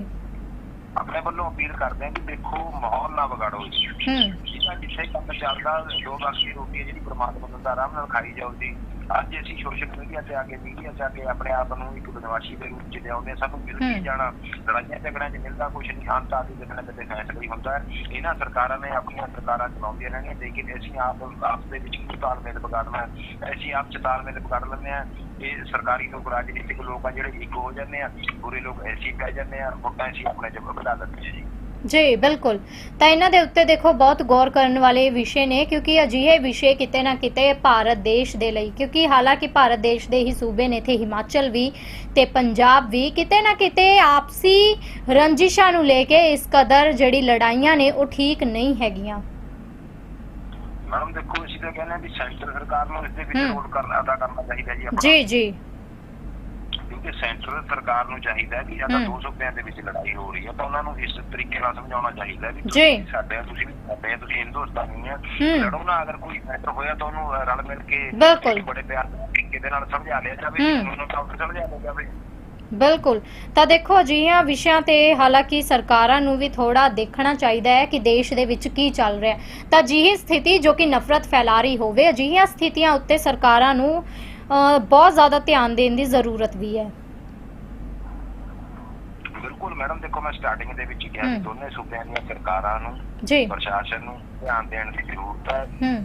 Speaker 2: ਆਪਣੇ ਵੱਲੋਂ ਅਪੀਲ ਕਰਦੇ ਹਾਂ ਕਿ ਦੇਖੋ ਮਾਹੌਲ ਨਾ ਵਿਗਾੜੋ ਜੀ
Speaker 1: ਹੂੰ
Speaker 2: ਜਿਹਦਾ ਜਿੱਥੇ ਕੰਮ ਚੱਲਦਾ ਦੋ ਵਕਤ ਦੀ ਰੋਟੀ ਹੈ ਜਿਹੜੀ ਪ੍ਰਮਾਤਮਾ ਦਿੰਦਾ ਆਰਾਮ ਨਾਲ ਖਾਈ ਜਾਓ ਜੀ ਅੱਜ ਅਸੀਂ ਸੋਸ਼ਲ ਮੀਡੀਆ ਤੇ ਆ ਕੇ ਮੀਡੀਆ 'ਚ ਆ ਕੇ ਆਪਣੇ ਆਪ ਨੂੰ ਇੱਕ ਬਦਮਾਸ਼ੀ ਦੇ ਰੂਪ 'ਚ ਲਿਆਉਂਦੇ। ਸਾਨੂੰ ਮਿਲ। ਨਹੀਂ ਜਾਣਾ ਲੜਾਈਆਂ ਝਗੜਿਆਂ 'ਚ ਮਿਲਦਾ ਕੁਛ ਨਹੀਂ ਅੰਤ ਆਦੀ ਨਾ ਕਿਤੇ ਫੈਸਲਾ ਹੀ ਹੁੰਦਾ ਇਹਨਾਂ ਸਰਕਾਰਾਂ ਨੇ ਆਪਣੀਆਂ ਸਰਕਾਰਾਂ ਚਲਾਉਂਦੀਆਂ ਰਹਿਣੀਆਂ ਲੇਕਿਨ ਅਸੀਂ ਆਪ ਆਪਸ ਦੇ ਵਿੱਚ ਕੀ ਤਾਲਮੇਲ ਵਿਗਾੜਨਾ ਅਸੀਂ ਆਪ 'ਚ ਤਾਲਮੇਲ ਵਿਗਾੜ ਲੈਂਦੇ ਆ ਇਹ ਸਰਕਾਰੀ ਲੋਕ ਰਾਜਨੀਤਿਕ ਲੋਕ ਆ ਜਿਹੜੇ ਇੱਕ ਹੋ ਜਾਂਦੇ ਆ ਬੁਰੇ ਲੋਕ ਐਸੀ ਪੈ ਜਾਂਦੇ ਆ ਵੋਟਾਂ ਅਸੀਂ ਆਪਣੇ ਚ ਵਧਾ ਦਿੰਦੇ ਆ ਜੀ
Speaker 1: ਜੀ ਬਿਲਕੁਲ। ਤਾਂ ਇਹਨਾਂ ਦੇ ਉੱਤੇ ਦੇਖੋ ਬਹੁਤ ਗੌਰ ਕਰਨ ਵਾਲੇ ਵਿਸ਼ੇ ਨੇ ਕਿਉਂਕਿ ਅਜਿਹੇ ਵਿਸ਼ੇ ਕਿਤੇ ਨਾ ਕਿਤੇ ਭਾਰਤ ਦੇਸ਼ ਦੇ ਲਈ ਕਿਉਂਕਿ ਹਾਲਾਂਕਿ ਭਾਰਤ ਦੇਸ਼ ਦੇ ਹੀ ਸੂਬੇ ਨੇ ਇੱਥੇ ਹਿਮਾਚਲ ਵੀ ਤੇ ਪੰਜਾਬ ਵੀ ਕਿਤੇ ਨਾ ਕਿਤੇ ਆਪਸੀ ਰੰਜਿਸ਼ਾਂ ਨੂੰ ਲੈ ਕੇ ਇਸ ਕਦਰ ਜਿਹੜੀ ਲੜਾਈਆਂ ਨੇ ਉਹ ਠੀਕ ਨਹੀਂ ਹੈਗੀਆਂ।
Speaker 2: ਮੈਡਮ ਦੇਖੋ ਅਸੀਂ ਤਾਂ ਕਹਿੰਦੇ ਵੀ ਸੈਂਟਰ ਸਰਕਾਰ ਨੂੰ ਇਸ ਦੇ ਵਿੱਚ। ਰੋਲ ਕਰਨਾ ਅਦਾ ਕਰਨਾ ਚਾਹੀਦਾ ਜੀ
Speaker 1: ਜੀ ਜੀ।
Speaker 2: ਕਿਉਂਕਿ ਸੈਂਟਰ ਸਰਕਾਰ ਨੂੰ ਚਾਹੀਦਾ ਹੈ ਕਿ ਜਾਂ ਤਾਂ
Speaker 1: ਹੂੰ।
Speaker 2: ਦੋ ਸੂਬਿਆਂ ਦੇ ਵਿੱਚ ਲੜਾਈ ਹੋ ਰਹੀ ਹੈ ਤਾਂ ਉਹਨਾਂ ਨੂੰ ਇਸ ਤਰੀਕੇ ਨਾਲ ਸਮਝਾਉਣਾ ਚਾਹੀਦਾ ਹੈ ਵੀ
Speaker 1: ਜੀ।
Speaker 2: ਤੁਸੀਂ ਸਾਡੇ ਆ, ਤੁਸੀਂ ਵੀ ਸਾਡੇ ਆ, ਤੁਸੀਂ ਹਿੰਦੁਸਤਾਨੀ ਆ। ਲੜੋ ਨਾ ਅਗਰ ਕੋਈ ਮੈਟਰ ਹੋਇਆ ਤਾਂ ਉਹਨੂੰ ਅ, ਰਲ ਮਿਲ ਕੇ
Speaker 1: ਬਿਲਕੁਲ।
Speaker 2: ਇੱਕ ਬੜੇ ਪਿਆਰ ਦੇ ਤਰੀਕੇ ਦੇ ਨਾਲ ਸਮਝਾ ਲਿਆ ਜਾਵੇ
Speaker 1: ਹੂੰ।
Speaker 2: ਉਹਨੂੰ ਤਾਂ ਸਮਝਾ ਲਿਆ ਜਾਵੇ
Speaker 1: ਬਿਲਕੁਲ ਤਾਂ ਦੇਖੋ ਅਜਿਹੀਆਂ ਵਿਸ਼ਿਆਂ ਤੇ ਹਾਲਾਂਕਿ ਸਰਕਾਰਾਂ ਨੂੰ ਵੀ ਥੋੜਾ ਦੇਖਣਾ ਚਾਹੀਦਾ ਹੈ ਕਿ ਦੇਸ਼ ਦੇ ਵਿੱਚ ਕੀ ਚੱਲ ਰਿਹਾ ਹੈ ਤਾਂ ਅਜਿਹੀ ਸਥਿਤੀ ਜੋ ਕਿ ਨਫ਼ਰਤ ਫੈਲਾ ਰਹੀ ਹੋਵੇ ਅਜਿਹੀਆਂ ਸਥਿਤੀਆਂ ਉੱਤੇ ਸਰਕਾਰਾਂ ਨੂੰ ਬਹੁਤ ਜ਼ਿਆਦਾ ਧਿਆਨ ਦੇਣ ਦੀ ਜ਼ਰੂਰਤ ਵੀ ਹੈ।
Speaker 2: ਬਿਲਕੁਲ ਮੈਡਮ ਦੇਖੋ ਮੈਂ ਸਟਾਰਟਿੰਗ ਦੇ ਵਿੱਚ ਹੀ ਕਿਹਾ ਕਿ। ਦੋਨੇ ਸੂਬਿਆਂ ਦੀਆਂ ਸਰਕਾਰਾਂ ਨੂੰ
Speaker 1: ਜੀ।
Speaker 2: ਪ੍ਰਸ਼ਾਸਨ ਨੂੰ ਧਿਆਨ ਦੇਣ ਦੀ ਜ਼ਰੂਰਤ ਹੈ।
Speaker 1: ਹੂੰ।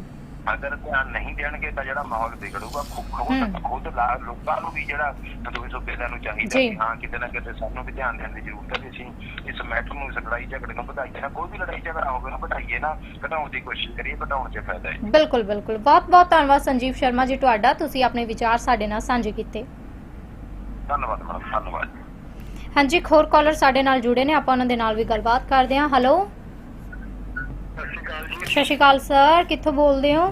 Speaker 2: ਅਗਰ ਧਿਆਨ ਨਹੀਂ ਦੇਣਗੇ ਤਾਂ ਜਿਹੜਾ ਮਾਹੌਲ ਵਿਗੜੂਗਾ ਖੁਦ। ਖੁਦ ਲੋਕਾਂ ਨੂੰ ਵੀ ਜਿਹੜਾ ਦੋਵੇਂ ਸੂਬਿਆਂ ਨੂੰ ਚਾਹੀਦਾ। ਕਿ ਹਾਂ ਕਿਤੇ ਨਾ ਕਿਤੇ ਸਾਨੂੰ ਵੀ ਧਿਆਨ ਦੇਣ ਦੀ ਜ਼ਰੂਰਤ ਹੈ ਕਿ ਅਸੀਂ ਇਸ ਮੈਟਰ ਨੂੰ ਇਸ ਲੜਾਈ ਝਗੜੇ ਨੂੰ ਵਧਾਈਏ ਨਾ ਕੋਈ ਵੀ ਲੜਾਈ ਝਗੜਾ ਹੋਵੇ ਨਾ ਵਧਾਈਏ ਨਾ ਘਟਾਉਣ ਦੀ ਕੋਸ਼ਿਸ਼ ਕਰੀਏ ਘਟਾਉਣ 'ਚ ਫਾਇਦਾ ਹੈ।
Speaker 1: ਬਿਲਕੁਲ ਬਿਲਕੁਲ। ਬਹੁਤ ਬਹੁਤ ਧੰਨਵਾਦ ਸੰਜੀਵ ਸ਼ਰਮਾ ਜੀ ਤੁਹਾਡਾ ਤੁਸੀਂ ਆਪਣੇ ਵਿਚਾਰ ਸਾਡੇ ਨਾਲ ਸਾਂਝੇ ਕੀਤੇ।
Speaker 2: ਧੰਨਵਾਦ ਮੈਡਮ ਧੰਨਵਾਦ।
Speaker 1: ਹਾਂਜੀ ਹੋਰ ਕਾਲਰ ਸਾਡੇ ਨਾਲ ਜੁੜੇ ਨੇ ਆਪਾਂ ਉਹਨਾਂ ਦੇ ਨਾਲ ਵੀ ਗੱਲਬਾਤ ਕਰਦੇ ਹਾਂ। ਹੈਲੋ।
Speaker 2: ਅਕਾਲ ਜੀ।
Speaker 1: ਸਤਿ ਸ਼੍ਰੀ ਅਕਾਲ ਸਰ ਕਿੱਥੋਂ ਬੋਲਦੇ ਹੋ?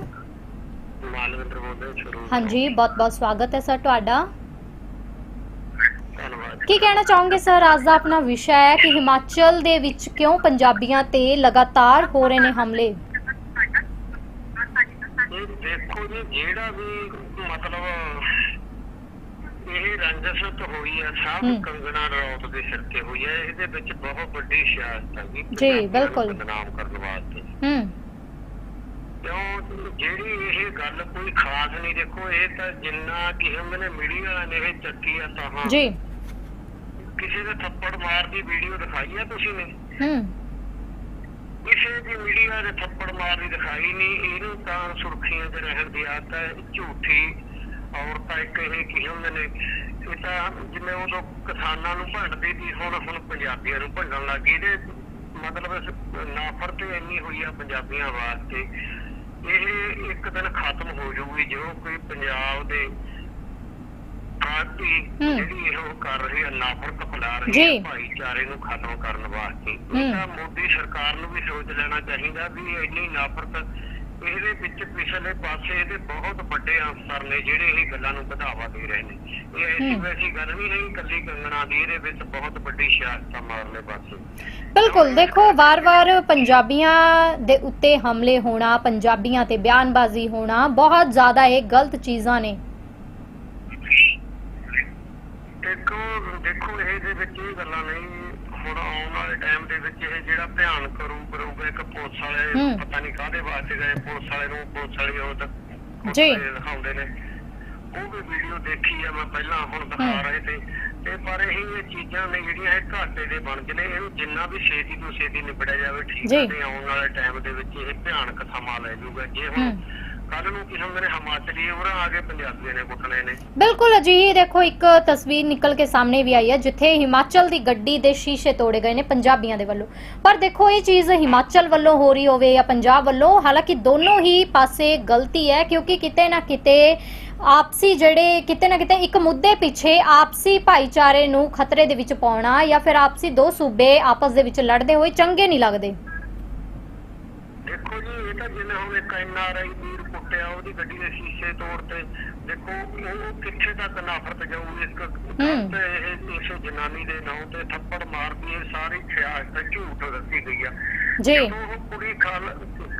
Speaker 2: ਮਾਲਵਿੰਦਰ ਬੋਲਦੇ ਸ਼ੁਰੂ
Speaker 1: ਹਾਂਜੀ ਬਹੁਤ ਬਹੁਤ ਸਵਾਗਤ ਹੈ ਸਰ ਤੁਹਾਡਾ। ਕੀ ਕਹਿਣਾ ਚਾਹੋਗੇ ਸਰ ਅੱਜ ਦਾ ਆਪਣਾ ਵਿਸ਼ਾ ਹੈ ਕਿ ਹਿਮਾਚਲ ਦੇ ਵਿੱਚ ਕਿਉਂ ਪੰਜਾਬੀਆਂ ਤੇ ਲਗਾਤਾਰ ਹੋ ਰਹੇ ਨੇ ਹਮਲੇ?
Speaker 3: ਦੇਖੋ ਜੀ ਜਿਹੜਾ ਵੀ ਮਤਲਬ ਇਹ ਰੰਜਸਤ ਹੋਈ ਹੈ ਸਭ। ਕੰਗਣਾ ਰੌਤ ਦੇ ਸਿਰ ਤੇ ਹੋਈ ਹੈ ਇਹਦੇ ਵਿੱਚ ਬਹੁਤ ਵੱਡੀ ਸਿਆਸਤ ਹੈ ਜੀ ਨੂੰ
Speaker 1: ਬਿਲਕੁਲ।
Speaker 3: ਬਦਨਾਮ ਕਰਨ ਵਾਸਤੇ।
Speaker 1: ਹੂੰ।
Speaker 3: ਕਿਉਂ? ਜਿਹੜੀ ਇਹ ਗੱਲ ਕੋਈ ਖਾਸ ਨਹੀਂ ਦੇਖੋ ਇਹ ਤਾਂ ਜਿੰਨਾ ਕਿਸੇ ਨੇ ਮੀਡੀਆ ਨੇ ਇਹ ਚੱਕੀ ਆ ਤਾਂ ਹਾਂ।
Speaker 1: ਜੀ।
Speaker 3: ਕਿਸੇ ਦੇ ਥੱਪੜ ਮਾਰ ਦੀ ਵੀਡੀਓ ਦਿਖਾਈ ਆ ਤੁਸੀਂ ਨੇ?
Speaker 1: ਹੂੰ।
Speaker 3: ਕਿਸੇ ਦੀ ਮੀਡੀਆ ਦੇ ਥੱਪੜ ਮਾਰਨੀ ਦਿਖਾਈ ਨਹੀਂ ਇਹਨੂੰ ਤਾਂ ਸੁਰਖੀਆਂ 'ਚ ਰਹਿਣ ਦੀ ਆਦਤ ਹੈ ਝੂਠੀ ਔਰਤਾਂ ਇੱਕ ਇਹ ਕੀ ਹੁੰਦੇ ਨੇ ਇਹ ਤਾਂ ਜਿਵੇਂ ਉਦੋਂ ਕਿਸਾਨਾਂ ਨੂੰ ਭੰਡਦੀ ਸੀ ਹੁਣ ਹੁਣ ਪੰਜਾਬੀਆਂ ਨੂੰ ਭੰਡਣ ਲੱਗੀ ਇਹਦੇ ਮਤਲਬ ਇਸ ਨਫ਼ਰਤ ਇੰਨੀ ਹੋਈ ਆ ਪੰਜਾਬੀਆਂ ਵਾਸਤੇ ਇਹ ਇੱਕ ਦਿਨ ਖਤਮ ਹੋ ਜਾਊਗੀ ਜਦੋਂ ਕੋਈ ਪੰਜਾਬ ਦੇ ਪਾਰਟੀ। ਜਿਹੜੀ ਇਹ ਕਰ ਰਹੀ ਹੈ ਨਫ਼ਰਤ ਫੈਲਾ ਰਹੀ। ਹੈ ਭਾਈਚਾਰੇ ਨੂੰ ਖਤਮ ਕਰਨ ਵਾਸਤੇ। ਇਹ ਤਾਂ ਮੋਦੀ ਸਰਕਾਰ ਨੂੰ ਵੀ ਸੋਚ ਲੈਣਾ ਚਾਹੀਦਾ ਵੀ ਇੰਨੀ ਨਫ਼ਰਤ ਇਹਦੇ ਵਿੱਚ ਪਿਛਲੇ ਪਾਸੇ ਇਹਦੇ ਬਹੁਤ ਵੱਡੇ ਅਫਸਰ ਨੇ ਜਿਹੜੇ ਇਹ ਗੱਲਾਂ ਨੂੰ ਵਧਾਵਾ ਦੇ ਰਹੇ ਨੇ। ਇਹ ਐਸੀ। ਵੈਸੀ ਗੱਲ ਨਹੀਂ ਹੈ ਇਕੱਲੀ ਕੰਗਣਾ ਦੀ ਇਹਦੇ ਵਿੱਚ ਬਹੁਤ ਵੱਡੀ ਸਿਆਸਤ ਆ ਮਾਰਲੇ ਪਾਸੇ।
Speaker 1: ਬਿਲਕੁਲ ਦੇਖੋ ਵਾਰ-ਵਾਰ ਪੰਜਾਬੀਆਂ ਦੇ ਉੱਤੇ ਹਮਲੇ ਹੋਣਾ ਪੰਜਾਬੀਆਂ ਤੇ ਬਿਆਨਬਾਜ਼ੀ ਹੋਣਾ ਬਹੁਤ ਜ਼ਿਆਦਾ ਇਹ ਗਲਤ ਚੀਜ਼ਾਂ ਨੇ।
Speaker 3: ਦੇਖੋ ਦੇਖੋ ਇਹਦੇ ਵਿੱਚ ਇਹ ਗੱਲਾਂ ਨਹੀਂ ਹੁਣ ਆਉਣ ਵਾਲੇ ਟਾਈਮ ਦੇ ਵਿੱਚ ਇਹ ਜਿਹੜਾ ਭਿਆਨਕ ਰੂਪ ਰਹੂਗਾ ਇੱਕ ਪੁਲਿਸ ਵਾਲੇ। ਪਤਾ ਨਹੀਂ ਕਾਹਦੇ ਵਾਸਤੇ ਗਏ ਪੁਲਿਸ ਵਾਲੇ ਨੂੰ ਪੁਲਿਸ ਵਾਲੇ ਉਹ
Speaker 1: ਜੀ।
Speaker 3: ਦਿਖਾਉਂਦੇ ਨੇ ਉਹ ਵੀ ਵੀਡੀਓ ਦੇਖੀ ਆ ਮੈਂ ਪਹਿਲਾਂ ਹੁਣ ਦਿਖਾ। ਰਹੇ ਤੇ ਤੇ ਪਰ ਇਹ ਇਹ ਚੀਜ਼ਾਂ ਨੇ ਜਿਹੜੀਆਂ ਇਹ ਘਾਟੇ ਦੇ ਬਣ ਨੇ ਇਹਨੂੰ ਜਿੰਨਾ ਵੀ ਛੇਤੀ ਤੋਂ ਛੇਤੀ ਨਿਬੜਿਆ ਜਾਵੇ ਠੀਕ। ਹੈ ਤੇ ਆਉਣ ਵਾਲੇ ਟਾਈਮ ਦੇ ਵਿੱਚ ਇਹ ਭਿਆਨਕ ਸਮਾਂ ਲੈ ਜਾਊਗਾ ਜੇ ਹੁਣ। ਕੱਲ ਨੂੰ ਕੀ ਹੁੰਦੇ ਨੇ ਹਿਮਾਚਲੀ ਉਹਨਾਂ ਆ ਕੇ ਪੰਜਾਬੀਆਂ ਨੇ ਕੁੱਟਣੇ ਨੇ।
Speaker 1: ਬਿਲਕੁਲ ਅਜਿਹੀ ਦੇਖੋ ਇੱਕ ਤਸਵੀਰ ਨਿਕਲ ਕੇ ਸਾਹਮਣੇ ਵੀ ਆਈ ਹੈ ਜਿੱਥੇ ਹਿਮਾਚਲ ਦੀ ਗੱਡੀ ਦੇ ਸ਼ੀਸ਼ੇ ਤੋੜੇ ਗਏ ਨੇ ਪੰਜਾਬੀਆਂ ਦੇ ਵੱਲੋਂ। ਪਰ ਦੇਖੋ ਇਹ ਚੀਜ਼ ਹਿਮਾਚਲ ਵੱਲੋਂ ਹੋ ਰਹੀ ਹੋਵੇ ਜਾਂ ਪੰਜਾਬ ਵੱਲੋਂ ਹਾਲਾਂਕਿ ਦੋਨੋਂ ਹੀ ਪਾਸੇ ਗਲਤੀ ਹੈ ਕਿਉਂਕਿ ਕਿਤੇ ਨਾ ਕਿਤੇ ਆਪਸੀ ਜਿਹੜੇ ਕਿਤੇ ਨਾ ਕਿਤੇ ਇੱਕ ਮੁੱਦੇ ਪਿੱਛੇ ਆਪਸੀ ਭਾਈਚਾਰੇ ਨੂੰ ਖਤਰੇ ਦੇ ਵਿੱਚ ਪਾਉਣਾ ਜਾਂ ਫਿਰ ਆਪਸੀ ਦੋ ਸੂਬੇ ਆਪਸ ਦੇ ਵਿੱਚ ਲੜਦੇ ਹੋਏ ਚੰਗੇ ਨਹੀਂ ਲੱਗਦੇ।
Speaker 3: ਦੇਖੋ ਜੀ ਇਹ ਤਾਂ ਜਿਵੇਂ ਹੁਣ ਇੱਕ ਐਨਆਰਆਈ ਵੀਰ ਕੁੱਟਿਆ ਉਹਦੀ ਗੱਡੀ ਦੇ ਸ਼ੀਸ਼ੇ ਤੋੜਤੇ ਦੇਖੋ ਉਹ ਕਿੱਥੇ ਤੱਕ ਨਫ਼ਰਤ ਜਾਊ
Speaker 1: ਹੂੰ।
Speaker 3: ਤੇ ਇਹ ਇਸ ਜਨਾਨੀ ਦੇ ਨਾਂ ਤੇ ਥੱਪੜ ਮਾਰਦੀ ਇਹ ਸਾਰੀ ਸਿਆਸਤ ਝੂਠ ਦੱਸੀ ਗਈ ਆ
Speaker 1: ਜੀ
Speaker 3: ਉਹ ਕੁੜੀ ਖਾਲ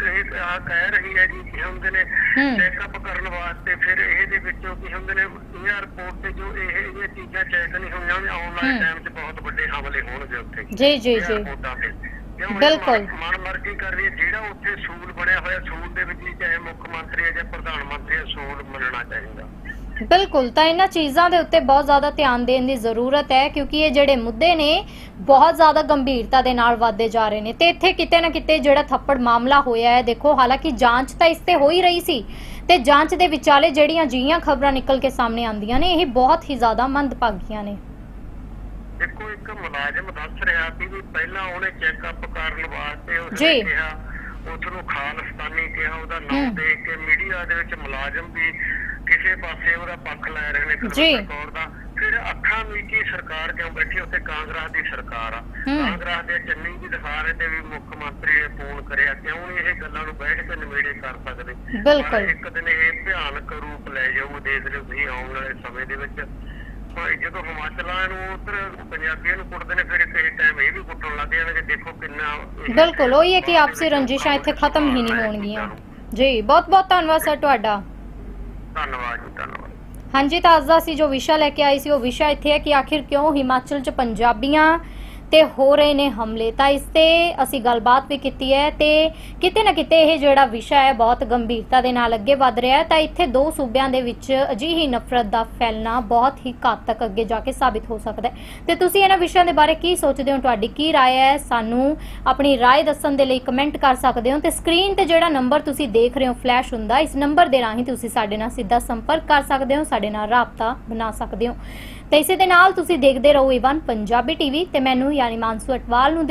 Speaker 3: ਇਹ ਆ ਕਹਿ ਰਹੀ ਹੈ ਜੀ ਕਿ ਹੁੰਦੇ ਨੇ
Speaker 1: ਹੂੰ।
Speaker 3: ਚੈੱਕਅਪ ਕਰਨ ਵਾਸਤੇ ਫਿਰ ਇਹਦੇ ਵਿੱਚੋਂ ਕੀ ਹੁੰਦੇ ਨੇ 에ਅਰਪੋਰਟ ਤੇ ਜੋ ਇਹ ਇਹ ਚੀਜ਼ਾਂ ਚੈੱਕ ਨਹੀਂ ਹੋਈਆਂ ਉਹਨੇ ਆਉਣ ਵਾਲੇ
Speaker 1: ਹੂੰ।
Speaker 3: ਟਾਈਮ 'ਚ ਬਹੁਤ ਵੱਡੇ ਹਮਲੇ ਹੋਣਗੇ ਉੱਥੇ
Speaker 1: ਜੀ ਜੀ ਜੀ ਬਿਲਕੁਲ।
Speaker 3: ਮਨ- ਮਨ ਮਰਜ਼ੀ ਕਰ ਰਹੀ ਹੈ? ਜਿਹੜਾ ਉੱਥੇ ਸੂਲ ਬਣਿਆ ਹੋਇਆ ਸੂਲ ਦੇ ਵਿੱਚ ਹੀ ਚਾਹੇ ਮੁੱਖ ਮੰਤਰੀ ਹੈ ਜਾਂ ਪ੍ਰਧਾਨ ਮੰਤਰੀ ਹੈ ਸੂਲ ਮੰਨਣਾ ਚਾਹੀਦਾ।
Speaker 1: ਬਿਲਕੁਲ ਤਾਂ ਇਹਨਾਂ ਚੀਜ਼ਾਂ ਦੇ ਉੱਤੇ ਬਹੁਤ ਜ਼ਿਆਦਾ ਧਿਆਨ ਦੇਣ ਦੀ ਜ਼ਰੂਰਤ ਹੈ ਕਿਉਂਕਿ ਇਹ ਜਿਹੜੇ ਮੁੱਦੇ ਨੇ ਬਹੁਤ ਜ਼ਿਆਦਾ ਗੰਭੀਰਤਾ ਦੇ ਨਾਲ ਵਧਦੇ ਜਾ ਰਹੇ ਨੇ। ਤੇ ਇੱਥੇ ਕਿਤੇ ਨਾ ਕਿਤੇ ਜਿਹੜਾ ਥੱਪੜ ਮਾਮਲਾ ਹੋਇਆ ਹੈ ਦੇਖੋ ਹਾਲਾਂਕਿ ਜਾਂਚ ਤਾਂ ਇਸ ਤੇ ਹੋ ਹੀ ਰਹੀ ਸੀ। ਤੇ ਜਾਂਚ ਦੇ ਵਿਚਾਲੇ ਜਿਹੜੀਆਂ ਜੀਆਂ ਖਬਰਾਂ ਨਿਕਲ ਕੇ ਸਾਹਮਣੇ ਆਉਂਦੀਆਂ ਨੇ ਇਹ ਬਹੁਤ ਹੀ ਜ਼ਿਆਦਾ ਮੰਦਭਾਗੀਆਂ ਨੇ।
Speaker 3: ਦੇਖੋ ਇੱਕ ਮੁਲਾਜ਼ਮ ਦੱਸ ਰਿਹਾ ਸੀ ਵੀ ਪਹਿਲਾਂ ਉਹਨੇ ਚੈੱਕਅਪ ਕਰਨ ਵਾਸਤੇ
Speaker 1: ਜੀ।
Speaker 3: ਉਸਨੇ ਕਿਹਾ ਉਸ ਨੂੰ ਖਾਲਸਤਾਨੀ ਕਿਹਾ ਉਹਦਾ ਨਾਮ। ਦੇਖ ਕੇ ਮੀਡੀਆ ਦੇ ਵਿੱਚ ਮੁਲਾਜ਼ਮ ਵੀ ਕਿਸੇ ਪਾਸੇ ਉਹਦਾ ਪੱਖ ਲੈ ਰਹੇ ਨੇ
Speaker 1: ਜੀ।
Speaker 3: ਕੁਲਵਿੰਦਰ ਕੌਰ ਦਾ ਫਿਰ ਅੱਖਾਂ ਮੀਚੀ ਸਰਕਾਰ ਕਿਉਂ ਬੈਠੀ ਉੱਥੇ ਕਾਂਗਰਸ ਦੀ ਸਰਕਾਰ ਆ। ਕਾਂਗਰਸ ਦੇ ਚੰਨੀ ਵੀ ਦਿਖਾ ਰਹੇ ਤੇ ਵੀ ਮੁੱਖ ਮੰਤਰੀ ਨੇ ਫੋਨ ਕਰਿਆ ਕਿਉਂ ਇਹ ਗੱਲਾਂ ਨੂੰ ਬੈਠ ਕੇ ਨਿਬੇੜੇ ਕਰ ਸਕਦੇ
Speaker 1: ਬਿਲਕੁਲ।
Speaker 3: ਇੱਕ ਦਿਨ ਇਹ ਭਿਆਨਕ ਰੂਪ ਲੈ ਜਾਊ ਦੇਖ ਲਿਓ ਤੁਸੀਂ ਆਉਣ ਵਾਲੇ ਸਮੇਂ ਦੇ ਵਿੱਚ ਭਾਈ ਜਦੋਂ ਹਿਮਾਚਲਾਂ ਨੂੰ ਉਧਰ ਪੰਜਾਬੀਆਂ ਨੂੰ ਕੁੱਟਦੇ ਨੇ ਫਿਰ ਕਿਸੇ ਟਾਈਮ ਇਹ ਵੀ ਕੁੱਟਣ ਲੱਗ ਜਾਣਗੇ ਦੇਖੋ ਕਿੰਨਾ
Speaker 1: ਬਿਲਕੁਲ ਉਹੀ ਹੈ ਕਿ ਆਪਸੀ ਰੰਜਿਸ਼ਾਂ ਇੱਥੇ ਖਤਮ ਹੀ ਨਹੀਂ ਹੋਣਗੀਆਂ। ਜੀ ਬਹੁਤ ਬਹੁਤ ਧੰਨਵਾਦ ਸਰ ਤੁਹਾਡਾ।
Speaker 3: ਧੰਨਵਾਦ ਜੀ ਧੰਨਵਾਦ।
Speaker 1: ਹਾਂਜੀ ਤਾਂ ਅੱਜ ਦਾ ਅਸੀਂ ਜੋ ਵਿਸ਼ਾ ਲੈ ਕੇ ਆਏ ਸੀ ਉਹ ਵਿਸ਼ਾ ਇੱਥੇ ਹੈ ਕਿ ਆਖਿਰ ਕਿਉਂ ਹਿਮਾਚਲ 'ਚ ਪੰਜਾਬੀਆਂ ਤੇ ਹੋ ਰਹੇ ਨੇ ਹਮਲੇ ਤਾਂ ਇਸ ਤੇ ਅਸੀਂ ਗੱਲਬਾਤ ਵੀ ਕੀਤੀ ਹੈ ਤੇ ਕਿਤੇ ਨਾ ਕਿਤੇ ਇਹ ਜਿਹੜਾ ਵਿਸ਼ਾ ਹੈ ਬਹੁਤ ਗੰਭੀਰਤਾ ਦੇ ਨਾਲ ਅੱਗੇ ਵਧ ਰਿਹਾ ਹੈ ਤਾਂ ਇੱਥੇ ਦੋ ਸੂਬਿਆਂ ਦੇ ਵਿੱਚ ਅਜਿਹੀ ਨਫ਼ਰਤ ਦਾ ਫੈਲਣਾ ਬਹੁਤ ਹੀ ਘਾਤਕ ਅੱਗੇ ਜਾ ਕੇ ਸਾਬਿਤ ਹੋ ਸਕਦਾ ਹੈ ਤੇ ਤੁਸੀਂ ਇਹਨਾਂ ਵਿਸ਼ਿਆਂ ਦੇ ਬਾਰੇ ਕੀ ਸੋਚਦੇ ਹੋ ਤੁਹਾਡੀ ਕੀ رائے ਹੈ ਸਾਨੂੰ ਆਪਣੀ رائے ਦੱਸਣ ਦੇ ਲਈ ਕਮੈਂਟ ਕਰ ਸਕਦੇ ਹੋ ਤੇ ਸਕਰੀਨ ਤੇ ਜਿਹੜਾ ਨੰਬਰ ਤੁਸੀਂ ਦੇਖ ਰਹੇ ਹੋ ਫਲੈਸ਼ ਹੁੰਦਾ ਇਸ ਨੰਬਰ ਦੇ ਰਾਹੀਂ ਤੁਸੀਂ ਸਾਡੇ ਨਾਲ ਸਿੱਧਾ ਸੰਪਰਕ ਕਰ ਸਕਦੇ ਹੋ ਸਾਡੇ ਨਾਲ ਰਾਬਤਾ ਬਣਾ ਸਕਦੇ ਹੋ ਤੇ ਇਸੇ ਦੇ ਨਾਲ ਤੁਸੀਂ ਦੇਖਦੇ ਰਹੋ ਈਵਨ ਪੰਜਾਬੀ ਟੀਵੀ ਤੇ ਮੈਨੂੰ ਯਾਨੀ ਮਾਨਸੂ ਅਟਵਾਲ ਨੂੰ